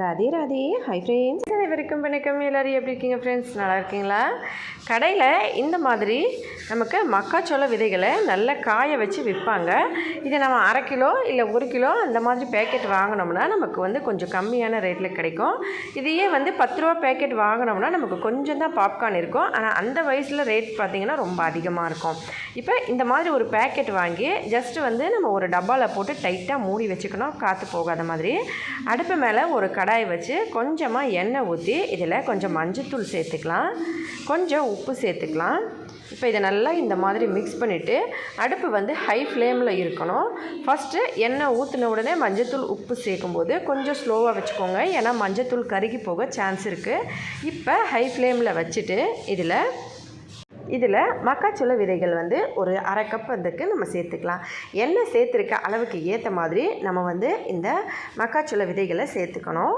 Radhe Radhe. Hi friends அனைவருக்கும் வணக்கம் எல்லோரும் எப்படி இருக்கீங்க ஃப்ரெண்ட்ஸ் நல்லா இருக்கீங்களா? கடையில் இந்த மாதிரி நமக்கு மக்காச்சோள விதைகளை நல்லா காய வச்சு விற்பாங்க. இதை நம்ம அரை கிலோ இல்லை ஒரு கிலோ அந்த மாதிரி பேக்கெட் வாங்கினோம்னா நமக்கு வந்து கொஞ்சம் கம்மியான ரேட்டில் கிடைக்கும். இதையே வந்து பத்து ரூபா பேக்கெட் வாங்கினோம்னா நமக்கு கொஞ்சம் தான் பாப்கார்ன் இருக்கும். ஆனால் அந்த வயசில் ரேட் பார்த்திங்கன்னா ரொம்ப அதிகமாக இருக்கும். இப்போ இந்த மாதிரி ஒரு பேக்கெட் வாங்கி ஜஸ்ட்டு வந்து நம்ம ஒரு டப்பாவில் போட்டு டைட்டாக மூடி வச்சுக்கணும். காற்று போகாத மாதிரி. அடுப்பு மேலே ஒரு க கடாய் வச்சு கொஞ்சமாக எண்ணெய் ஊற்றி இதில் கொஞ்சம் மஞ்சத்தூள் சேர்த்துக்கலாம். கொஞ்சம் உப்பு சேர்த்துக்கலாம். இப்போ இதை நல்லா இந்த மாதிரி மிக்ஸ் பண்ணிவிட்டு அடுப்பு வந்து ஹை ஃப்ளேமில் இருக்கணும். ஃபஸ்ட்டு எண்ணெய் ஊற்றின உடனே மஞ்சத்தூள் உப்பு சேர்க்கும்போது கொஞ்சம் ஸ்லோவாக வச்சுக்கோங்க. ஏன்னா மஞ்சத்தூள் கருகி போக சான்ஸ் இருக்குது இப்போ ஹை ஃப்ளேமில் வச்சுட்டு இதில் இதில் மக்காச்சோள விதைகள் வந்து ஒரு அரை கப் வந்துக்கு நம்ம சேர்த்துக்கலாம். எண்ணெய் சேர்த்துருக்க அளவுக்கு ஏற்ற மாதிரி நம்ம வந்து இந்த மக்காச்சோள விதைகளை சேர்த்துக்கணும்.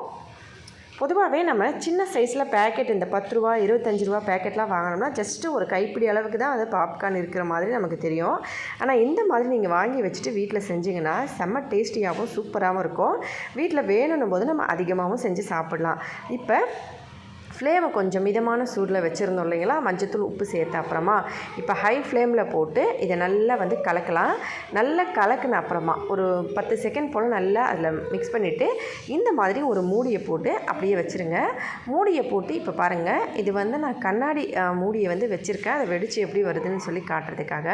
பொதுவாகவே நம்ம சின்ன சைஸில் பேக்கெட் இந்த பத்து ரூபா இருபத்தஞ்சி ரூபா பேக்கெட்லாம் வாங்கினோம்னா ஜஸ்ட்டு ஒரு கைப்பிடி அளவுக்கு தான் அது பாப்கார்ன் இருக்கிற மாதிரி நமக்கு தெரியும். ஆனால் இந்த மாதிரி நீங்கள் வாங்கி வச்சுட்டு வீட்டில் செஞ்சிங்கன்னா செம்ம டேஸ்டியாகவும் சூப்பராகவும் இருக்கும். வீட்டில் வேணும்னும் போது நம்ம அதிகமாகவும் செஞ்சு சாப்பிட்லாம். இப்போ ஃப்ளேமை கொஞ்சம் மிதமான சூடில் வச்சுருந்தோம் இல்லைங்களா? மஞ்சத்தூள் உப்பு சேர்த்த அப்புறமா இப்போ ஹை ஃப்ளேமில் போட்டு இதை நல்லா வந்து கலக்கலாம். நல்லா கலக்கின அப்புறமா ஒரு பத்து செகண்ட் போல் நல்லா அதில் மிக்ஸ் பண்ணிவிட்டு இந்த மாதிரி ஒரு மூடியை போட்டு அப்படியே வச்சுருங்க. மூடியை போட்டு இப்போ பாருங்கள் இது வந்து நான் கண்ணாடி மூடியை வந்து வச்சுருக்கேன். அதை வெடித்து எப்படி வருதுன்னு சொல்லி காட்டுறதுக்காக.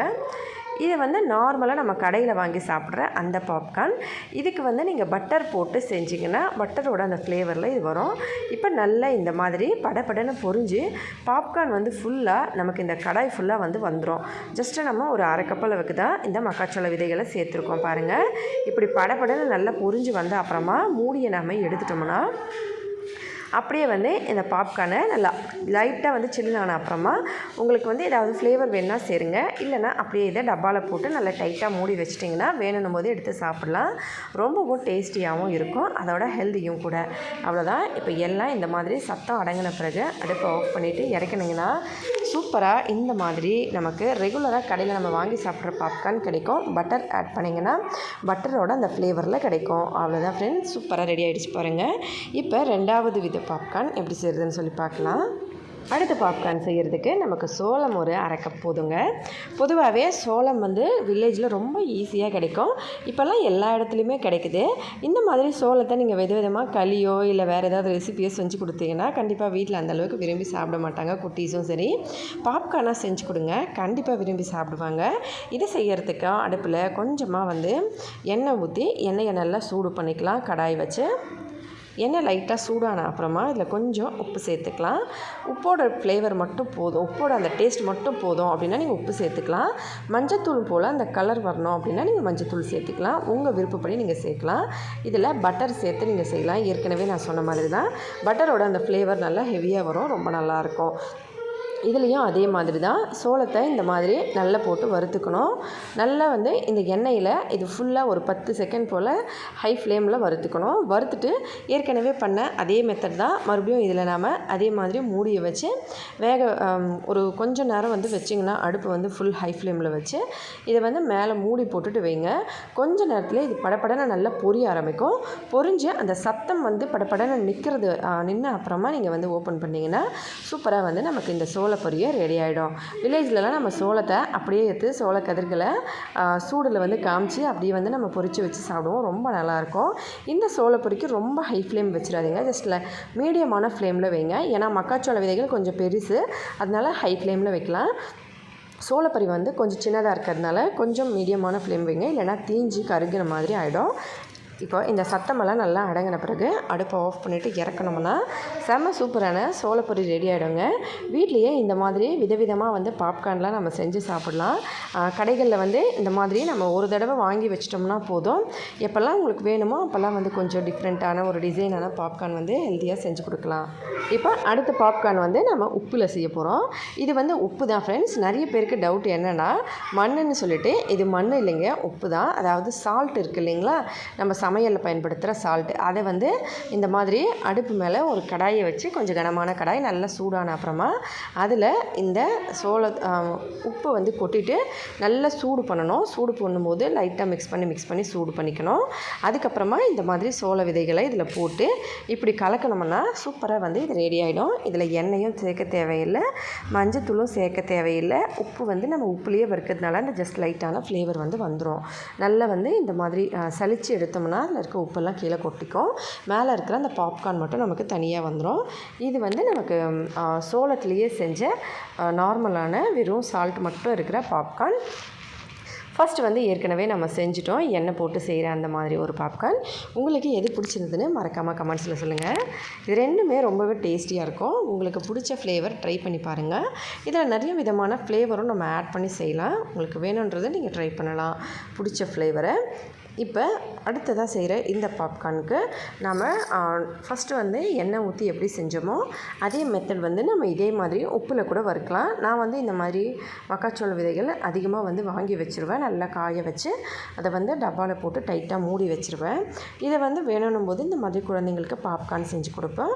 இது வந்து நார்மலாக நம்ம கடையில் வாங்கி சாப்பிட்ற அந்த பாப்கார்ன் இதுக்கு வந்து நீங்கள் பட்டர் போட்டு செஞ்சிங்கன்னா பட்டரோட அந்த ஃப்ளேவரில் இது வரும். இப்போ நல்லா இந்த மாதிரி படப்படன்னு பொறிஞ்சு பாப்கார்ன் வந்து ஃபுல்லாக நமக்கு இந்த கடாய் ஃபுல்லாக வந்து வந்துடும் ஜஸ்ட்டு நம்ம ஒரு அரை கப் அளவுக்கு தான் இந்த மக்காச்சோள விதைகளை சேர்த்துருக்கோம் பாருங்கள் இப்படி படப்படன்னு நல்லா பொறிஞ்சு வந்த அப்புறமா மூடியை நம்ம எடுத்துட்டோம்னா அப்படியே வந்து இந்த பாப்கார்னை நல்லா லைட்டாக வந்து சில்லுனான அப்புறமா உங்களுக்கு வந்து ஏதாவது ஃப்ளேவர் வேணுன்னா சேருங்க. இல்லைனா அப்படியே இதை டப்பாவில் போட்டு நல்லா டைட்டாக மூடி வச்சிட்டிங்கன்னா வேணும் போது எடுத்து சாப்பிட்லாம். ரொம்பவும் டேஸ்டியாகவும் இருக்கும். அதோட ஹெல்த்தியும் கூட. அவ்வளோதான் இப்போ எல்லாம் இந்த மாதிரி சத்தம் அடங்கின பிறகு அடுப்பை ஆஃப் பண்ணிவிட்டு இறக்குனீங்கன்னா சூப்பராக இந்த மாதிரி நமக்கு ரெகுலராக கடையில் நம்ம வாங்கி சாப்பிட்ற பாப்கார்ன் கிடைக்கும். பட்டர் ஆட் பண்ணிங்கன்னா பட்டரோட அந்த ஃப்ளேவரில் கிடைக்கும். அவ்வளோதான் ஃப்ரெண்ட்ஸ் சூப்பராக ரெடி ஆகிடுச்சு பாருங்கள் இப்போ ரெண்டாவது வித பாப்கார்ன் எப்படி செய்கிறதுன்னு சொல்லி பார்க்கலாம். அடுத்து பாப்கார்ன் செய்கிறதுக்கு நமக்கு சோளம் ஒரு அரைக்க போதுங்க. பொதுவாகவே சோளம் வந்து வில்லேஜில் ரொம்ப ஈஸியாக கிடைக்கும். இப்போல்லாம் எல்லா இடத்துலையுமே கிடைக்குது. இந்த மாதிரி சோளத்தை நீங்கள் வித விதமாக களியோ இல்லை வேறு ஏதாவது ரெசிபியோ செஞ்சு கொடுத்தீங்கன்னா கண்டிப்பாக வீட்டில் அந்தளவுக்கு விரும்பி சாப்பிட மாட்டாங்க குட்டீஸும் சரி. பாப்கார்னாக செஞ்சு கொடுங்க. கண்டிப்பாக விரும்பி சாப்பிடுவாங்க. இதை செய்கிறதுக்கு அடுப்பில் கொஞ்சமாக வந்து எண்ணெய் ஊற்றி எண்ணெயை நல்லா சூடு பண்ணிக்கலாம். கடாய் வச்சு எண்ணெய் லைட்டாக சூடான அப்புறமா இதில் கொஞ்சம் உப்பு சேர்த்துக்கலாம். உப்போட ஃப்ளேவர் மட்டும் போதும். உப்போட அந்த டேஸ்ட் மட்டும் போதும் அப்படின்னா நீங்கள் உப்பு சேர்த்துக்கலாம். மஞ்சத்தூள் போல் அந்த கலர் வரணும் அப்படின்னா நீங்கள் மஞ்சத்தூள் சேர்த்துக்கலாம். உங்கள் விருப்பப்படி நீங்கள் சேர்க்கலாம். இதில் பட்டர் சேர்த்து நீங்கள் செய்யலாம். ஏற்கனவே நான் சொன்ன மாதிரி தான் பட்டரோட அந்த ஃப்ளேவர் நல்லா ஹெவியாக வரும். ரொம்ப நல்லாயிருக்கும் இதுலேயும் அதே மாதிரி தான் சோளத்தை இந்த மாதிரி நல்லா போட்டு வறுத்துக்கணும். நல்லா வந்து இந்த எண்ணெயில் இது ஃபுல்லாக ஒரு பத்து செகண்ட் போல் ஹை ஃப்ளேமில் வறுத்துக்கணும். வறுத்துட்டு ஏற்கனவே பண்ண அதே மெத்தட் தான் மறுபடியும் இதில் நாம் அதே மாதிரி மூடியை வச்சு வேக ஒரு கொஞ்சம் நேரம் வந்து வச்சிங்கன்னா அடுப்பு வந்து ஃபுல் ஹை ஃப்ளேமில் வச்சு இதை வந்து மேலே மூடி போட்டுட்டு வைங்க. கொஞ்ச நேரத்தில் இது படப்படனை நல்லா பொரிய ஆரம்பிக்கும். பொரிஞ்சு அந்த சத்தம் வந்து படப்படனை நிற்கிறது நின்று அப்புறமா நீங்கள் வந்து ஓப்பன் பண்ணிங்கன்னா சூப்பராக வந்து நமக்கு இந்த சோள சோளப்பொரிய ரெடி ஆகிடும் வில்லேஜ்லலாம் நம்ம சோளத்தை அப்படியே எடுத்து சோள கதிர்களை சூடில் வந்து காமிச்சு அப்படியே வந்து நம்ம பொறிச்சு வச்சு சாப்பிடுவோம். ரொம்ப நல்லாயிருக்கும். இந்த சோளப்பொரிக்கு ரொம்ப ஹை ஃப்ளேம் வச்சிடாதீங்க. ஜஸ்ட்டில் மீடியமான ஃப்ளேமில் வைங்க. ஏன்னா மக்காச்சோள விதைகள் கொஞ்சம் பெருசு. அதனால் ஹை ஃப்ளேமில் வைக்கலாம். சோளப்பறி வந்து கொஞ்சம் சின்னதாக இருக்கிறதுனால கொஞ்சம் மீடியமான ஃப்ளேம் வைங்க. இல்லைனா தீஞ்சு கருகிற மாதிரி ஆகிடும் இப்போ இந்த சத்தமெல்லாம் நல்லா அடங்கின பிறகு அடுப்பை ஆஃப் பண்ணிவிட்டு இறக்கணும்னா செம்ம சூப்பரான சோளப்பொரி ரெடி ஆகிடுங்க வீட்லேயே இந்த மாதிரி விதவிதமாக வந்து பாப்கார்ன்லாம் நம்ம செஞ்சு சாப்பிட்லாம். கடைகளில் வந்து இந்த மாதிரி நம்ம ஒரு தடவை வாங்கி வச்சிட்டோம்னா போதும். எப்போல்லாம் உங்களுக்கு வேணுமோ அப்போல்லாம் வந்து கொஞ்சம் டிஃப்ரெண்ட்டான ஒரு டிசைனான பாப்கார்ன் வந்து ஹெல்த்தியாக செஞ்சு கொடுக்கலாம். இப்போ அடுத்த பாப்கார்ன் வந்து நம்ம உப்பில் செய்ய போகிறோம் இது வந்து உப்பு தான் ஃப்ரெண்ட்ஸ் நிறைய பேருக்கு டவுட் என்னென்னா மண்ணுன்னு சொல்லிட்டு இது மண் இல்லைங்க உப்பு தான். அதாவது சால்ட் இருக்குது இல்லைங்களா? நம்ம சமையலில் பயன்படுத்துகிற சால்ட்டு அதை வந்து இந்த மாதிரி அடுப்பு மேலே ஒரு கடாயை வச்சு கொஞ்சம் கனமான கடாய் நல்லா சூடான அப்புறமா அதில் இந்த சோள உப்பு வந்து கொட்டிட்டு நல்லா சூடு பண்ணணும். சூடு பண்ணும்போது லைட்டாக மிக்ஸ் பண்ணி மிக்ஸ் பண்ணி சூடு பண்ணிக்கணும். அதுக்கப்புறமா இந்த மாதிரி சோள விதைகளை இதில் போட்டு இப்படி கலக்கணும்னா சூப்பராக வந்து இது ரெடி ஆகிடும் இதில் எண்ணெயும் சேர்க்க தேவையில்லை மஞ்சத்தூளும் சேர்க்க தேவையில்லை. உப்பு வந்து நம்ம உப்புலேயே வறுக்கிறதுனால அந்த ஜஸ்ட் லைட்டான ஃப்ளேவர் வந்து வந்துடும் நல்லா வந்து இந்த மாதிரி சளிச்சு எடுத்தோம்னா அதில் இருக்க உப்பெல்லாம் கீழே கொட்டிக்கும். மேலே இருக்கிற அந்த பாப்கார்ன் மட்டும் நமக்கு தனியாக வந்துடும் இது வந்து நமக்கு சோளத்துலேயே செஞ்ச நார்மலான வெறும் சால்ட் மட்டும் இருக்கிற பாப்கார்ன். ஃபஸ்ட்டு வந்து ஏற்கனவே நம்ம செஞ்சுட்டோம். எண்ணெய் போட்டு செய்கிற அந்த மாதிரி ஒரு பாப்கார்ன். உங்களுக்கு எது பிடிச்சிருந்ததுன்னு மறக்காமல் கமெண்ட்ஸில் சொல்லுங்கள் இது ரெண்டுமே ரொம்பவே டேஸ்டியாக இருக்கும். உங்களுக்கு பிடிச்ச ஃப்ளேவர் ட்ரை பண்ணி பாருங்கள் இதில் நிறைய விதமான ஃப்ளேவரும் நம்ம ஆட் பண்ணி செய்யலாம். உங்களுக்கு வேணுன்றதை நீங்கள் ட்ரை பண்ணலாம். பிடிச்ச ஃப்ளேவரை இப்போ அடுத்ததாக செய்கிற இந்த பாப்கார்னுக்கு நம்ம ஃபஸ்ட்டு வந்து எண்ணெய் ஊற்றி எப்படி செஞ்சோமோ அதே மெத்தட் வந்து நம்ம இதே மாதிரி உப்பில் கூட வறுக்கலாம். நான் வந்து இந்த மாதிரி மக்காச்சோள விதைகள் அதிகமாக வந்து வாங்கி வச்சுருவேன். நல்லா காய வச்சு அதை வந்து டப்பாவில் போட்டு டைட்டாக மூடி வச்சுருவேன். இதை வந்து வேணும்னும் போது இந்த மாதிரி குழந்தைங்களுக்கு பாப்கார்ன் செஞ்சு கொடுப்போம்.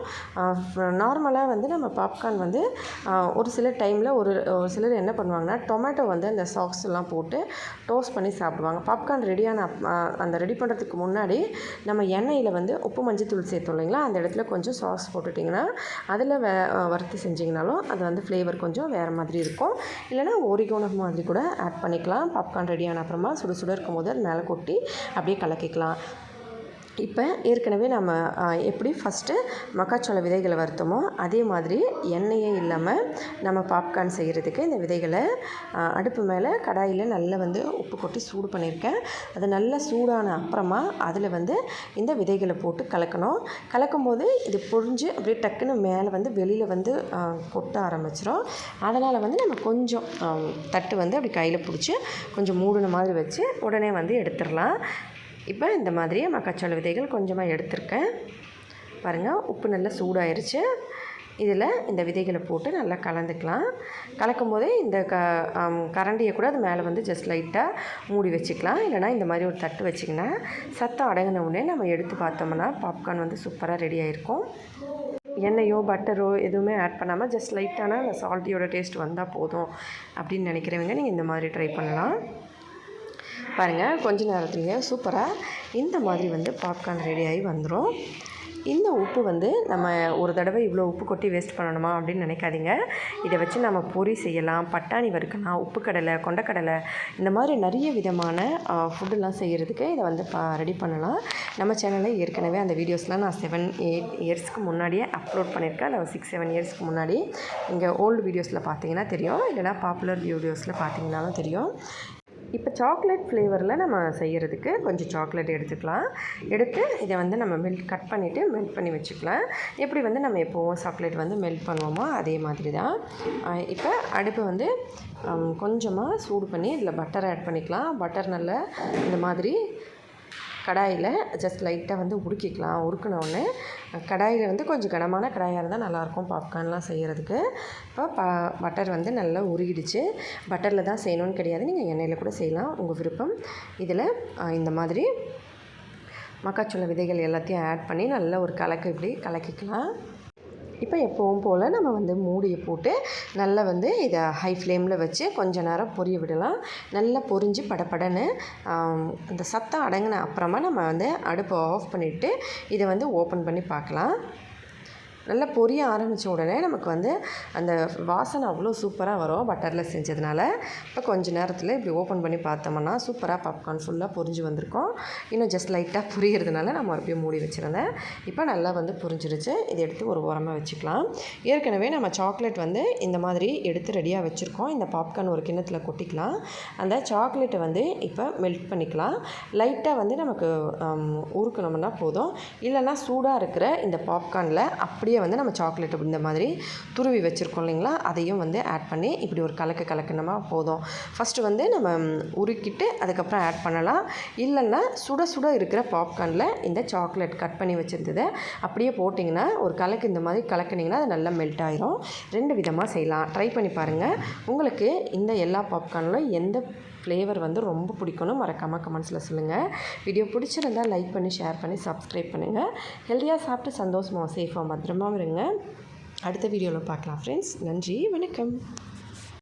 நார்மலாக வந்து நம்ம பாப்கார்ன் வந்து ஒரு சில டைமில் ஒரு ஒரு சிலர் என்ன பண்ணுவாங்கன்னா டொமேட்டோ வந்து அந்த சாக்ஸ் எல்லாம் போட்டு டோஸ்ட் பண்ணி சாப்பிடுவாங்க. பாப்கார்ன் ரெடியான அந்த ரெடி பண்ணுறதுக்கு முன்னாடி நம்ம எண்ணெயில் வந்து உப்பு மஞ்சத்தூள் சேர்த்தோம் இல்லைங்களா? அந்த இடத்துல கொஞ்சம் சாஸ் போட்டுட்டிங்கன்னா அதில் வே வறுத்து செஞ்சிங்கனாலும் அது வந்து ஃப்ளேவர் கொஞ்சம் வேறு மாதிரி இருக்கும். இல்லைனா ஒரிகோன மாதிரி கூட ஆட் பண்ணிக்கலாம். பாப்கார்ன் ரெடியான அப்புறமா சுடு சுட இருக்கும்போது அது மேலே கொட்டி அப்படியே கலக்கிக்கலாம். இப்போ ஏற்கனவே நம்ம எப்படி ஃபஸ்ட்டு மக்காச்சோள விதைகளை வறுத்தோமோ அதே மாதிரி எண்ணெயே இல்லாமல் நம்ம பாப்கார்ன் செய்கிறதுக்கு இந்த விதைகளை அடுப்பு மேலே கடாயில் நல்லா வந்து உப்பு கொட்டி சூடு பண்ணியிருக்கேன். அது நல்லா சூடான அப்புறமா அதில் வந்து இந்த விதைகளை போட்டு கலக்கணும். கலக்கும்போது இது பொழிஞ்சு அப்படியே டக்குன்னு மேலே வந்து வெளியில் வந்து கொட்ட ஆரம்பிச்சிடும் அதனால் வந்து நம்ம கொஞ்சம் தட்டு வந்து அப்படி கையில் பிடிச்சி கொஞ்சம் மூடின மாதிரி வச்சு உடனே வந்து எடுத்துடலாம். இப்போ இந்த மாதிரி மக்காச்சோள விதைகள் கொஞ்சமாக எடுத்திருக்கேன். பாருங்கள் உப்பு நல்லா சூடாயிருச்சு. இதில் இந்த விதைகளை போட்டு நல்லா கலந்துக்கலாம். கலக்கும் போதே இந்த க கரண்டியை கூட அது மேலே வந்து ஜஸ்ட் லைட்டாக மூடி வச்சுக்கலாம். இல்லைனா இந்த மாதிரி ஒரு தட்டு வச்சிங்கன்னா சத்தம் அடங்கின உடனே நம்ம எடுத்து பார்த்தோம்னா பாப்கார்ன் வந்து சூப்பராக ரெடி ஆகிருக்கும் எண்ணெயோ பட்டரோ எதுவுமே ஆட் பண்ணாமல் ஜஸ்ட் லைட்டான அந்த சால்ட்டியோட டேஸ்ட் வந்தால் போதும் அப்படின்னு நினைக்கிறவங்க நீங்கள் இந்த மாதிரி ட்ரை பண்ணலாம். பாருங்கள் கொஞ்ச நேரத்துலேயே சூப்பராக இந்த மாதிரி வந்து பாப்கார்ன் ரெடி ஆகி வந்துடும் இந்த உப்பு வந்து நம்ம ஒரு தடவை இவ்வளோ உப்பு கொட்டி வேஸ்ட் பண்ணணுமா அப்படின்னு நினைக்காதீங்க. இதை வச்சு நம்ம பொரி செய்யலாம் பட்டாணி வறுக்கலாம் உப்பு கடலை கொண்டக்கடலை இந்த மாதிரி நிறைய விதமான ஃபுட்டுலாம் செய்கிறதுக்கு இதை வந்து பா ரெடி பண்ணலாம். நம்ம சேனலில் ஏற்கனவே அந்த வீடியோஸ்லாம் நான் செவன் எயிட் இயர்ஸ்க்கு முன்னாடியே அப்லோட் பண்ணியிருக்கேன். இல்லை சிக்ஸ் செவன் இயர்ஸ்க்கு முன்னாடி. இங்கே ஓல்டு வீடியோஸில் பார்த்தீங்கன்னா தெரியும். இல்லைனா பாப்புலர் வீடியோஸில் பார்த்தீங்கன்னாலும் தெரியும். இப்போ சாக்லேட் ஃப்ளேவரில் நம்ம செய்கிறதுக்கு கொஞ்சம் சாக்லேட் எடுத்துக்கலாம். எடுத்து இதை வந்து நம்ம மெல்ட் கட் பண்ணிவிட்டு மெல்ட் பண்ணி வச்சுக்கலாம். எப்படி வந்து நம்ம எப்போவும் சாக்லேட் வந்து மெல்ட் பண்ணுவோமோ அதே மாதிரி தான். இப்போ அடுப்பு வந்து கொஞ்சமாக சூடு பண்ணி இதில் பட்டர் ஆட் பண்ணிக்கலாம். பட்டர் நல்லா இந்த மாதிரி கடாயில் ஜஸ்ட் லைட்டாக வந்து உருக்கிக்கலாம் உருக்கினோடனே கடாயில் வந்து கொஞ்சம் கனமான கடாயாக இருந்தால் நல்லாயிருக்கும் பாப்கார்ன்லாம் செய்கிறதுக்கு இப்போ ப பட்டர் வந்து நல்லா உருகிடுச்சு. பட்டரில் தான் செய்யணும்னு கிடையாது. நீங்கள் எண்ணெயில் கூட செய்யலாம். உங்கள் விருப்பம். இதில் இந்த மாதிரி மக்காச்சோள விதைகள் எல்லாத்தையும் ஆட் பண்ணி நல்லா ஒரு கலக்கு இப்படி கலக்கிக்கலாம். இப்போ எப்பவும் போல் நம்ம வந்து மூடியை போட்டு நல்லா வந்து இதை ஹை ஃப்ளேமில் வச்சு கொஞ்ச நேரம் பொரிய விடலாம். நல்லா பொரிஞ்சு படப்படன்னு அந்த சத்தம் அடங்கின அப்புறமா நம்ம வந்து அடுப்பை ஆஃப் பண்ணிவிட்டு இதை வந்து ஓப்பன் பண்ணி பார்க்கலாம். நல்லா பொரிய ஆரம்பித்த உடனே நமக்கு வந்து அந்த வாசனை அவ்வளோ சூப்பராக வரும் பட்டரில் செஞ்சதுனால. இப்போ கொஞ்ச நேரத்தில் இப்படி ஓப்பன் பண்ணி பார்த்தோம்னா சூப்பராக பாப்கார்ன் ஃபுல்லாக பொரிஞ்சு வந்திருக்கோம். இன்னும் ஜஸ்ட் லைட்டாக புரியறதுனால நான் மறுபடியும் மூடி வச்சுருந்தேன். இப்போ நல்லா வந்து புரிஞ்சிருச்சு. இதை எடுத்து ஒரு ஓரமாக வச்சுக்கலாம். ஏற்கனவே நம்ம சாக்லேட் வந்து இந்த மாதிரி எடுத்து ரெடியாக வச்சுருக்கோம். இந்த பாப்கார்ன் ஒரு கிண்ணத்தில் கொட்டிக்கலாம். அந்த சாக்லேட்டை வந்து இப்போ மெல்ட் பண்ணிக்கலாம். லைட்டாக வந்து நமக்கு ஆம், உருக்கணும்னா போதும். இல்லைன்னா சூடாக இருக்கிற இந்த பாப்கார்னில் அப்படியே வெளியே வந்து நம்ம சாக்லேட் இந்த மாதிரி துருவி வச்சுருக்கோம் இல்லைங்களா? அதையும் வந்து ஆட் பண்ணி இப்படி ஒரு கலக்கு கலக்கணுமா போதும். ஃபஸ்ட்டு வந்து நம்ம உருக்கிட்டு அதுக்கப்புறம் ஆட் பண்ணலாம். இல்லைன்னா சுட சுட இருக்கிற பாப்கார்னில் இந்த சாக்லேட் கட் பண்ணி வச்சுருந்ததை அப்படியே போட்டிங்கன்னா ஒரு கலக்கு இந்த மாதிரி கலக்குனிங்கன்னா அது நல்லா மெல்ட் ஆயிரும். ரெண்டு விதமாக செய்யலாம். ட்ரை பண்ணி பாருங்கள் உங்களுக்கு இந்த எல்லா பாப்கார்னில் எந்த ஃப்ளேவர் வந்து ரொம்ப பிடிக்கணும். மறக்காமல் கமெண்ட்ஸில் சொல்லுங்கள் வீடியோ பிடிச்சிருந்தால் லைக் பண்ணி ஷேர் பண்ணி சப்ஸ்கிரைப் பண்ணுங்கள் ஹெல்த்தியாக சாப்பிட்டு சந்தோஷமாக சேஃபாக பத்திரமா இருங்க. அடுத்த வீடியோவில் பார்க்கலாம் ஃப்ரெண்ட்ஸ் நன்றி வணக்கம்.